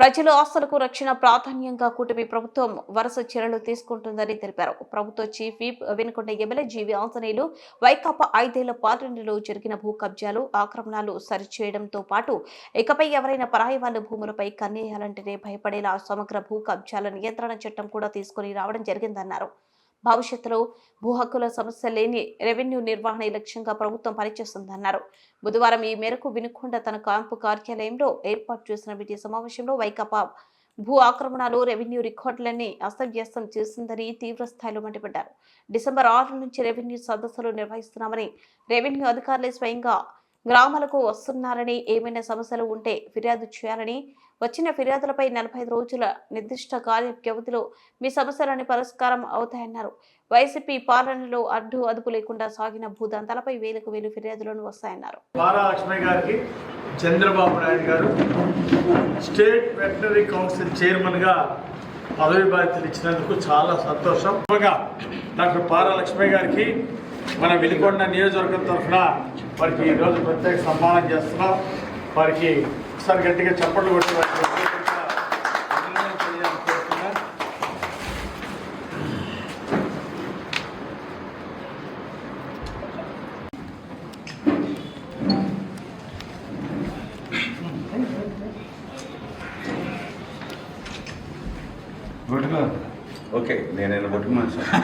ప్రజల ఆస్తులకు రక్షణ ప్రాధాన్యంగా కూటమి ప్రభుత్వం వరుస చర్యలు తీసుకుంటుందని తెలిపారు. ప్రభుత్వ chief whip Vinukonda MLA G V Anjaneyulu Vaikapa ఐదేళ్ళ పాలనలో జరిగిన భూ కబ్జాలు ఆక్రమణలు సరిచేయడంతో పాటు ఇకపై ఎవరైనా పరాయి వాళ్ళ భూములపై కన్నేయాలంటేనే భయపడేలా సమగ్ర భూ కబ్జాల నియంత్రణ చట్టం కూడా తీసుకుని రావడం జరిగిందన్నారు. భవిష్యత్తులో భూ హక్కుల సమస్య లేని రెవెన్యూ నిర్వహణ లక్ష్యంగా ప్రభుత్వం పనిచేస్తుందన్నారు. బుధవారం ఈ మేరకు వినుకొండ తన క్యాంపు కార్యాలయంలో ఏర్పాటు చేసిన మీడియా సమావేశంలో వైకాపా భూ ఆక్రమణలు రెవెన్యూ రికార్డులన్నీ అస్తవ్యస్తం చేసిందని తీవ్రస్థాయిలో మండిపడ్డారు. డిసెంబర్ ఆరు నుంచి రెవెన్యూ సదస్సులు నిర్వహిస్తున్నామని రెవెన్యూ అధికారులే స్వయంగా గ్రామాలకు వస్తున్నారని ఏమైనా సమస్యలు ఉంటే ఫిర్యాదు చేయాలని వచ్చిన ఫిర్యాదులపై నలభై ఐదు రోజుల నిర్దిష్ట కార్య వ్యవధిలో మీ సమస్యలని పరిష్కారం అవుతాయన్నారు. వైసీపీ పాలనలో అడ్డు అదుపు లేకుండా సాగిన భూదంతాలపై వేలకు వేలు ఫిర్యాదులను వస్తాయన్నారు. గారికి చంద్రబాబు నాయుడు గారు స్టేట్ వెటనరీ కౌన్సిల్ చైర్మన్గా పదవి బాధ్యతలు ఇచ్చినందుకు చాలా సంతోషం. డాక్టర్ పారా లక్ష్మి గారికి మన వెలికొండ నియోజకవర్గం తరఫున వారికి ఈరోజు ప్రత్యేక సన్మానం చేస్తున్నాం. వారికి ఒకసారి గట్టిగా చప్పట్లు కొట్టి వారికి. ఓకే నేనైనా పట్టుకున్నాను సార్.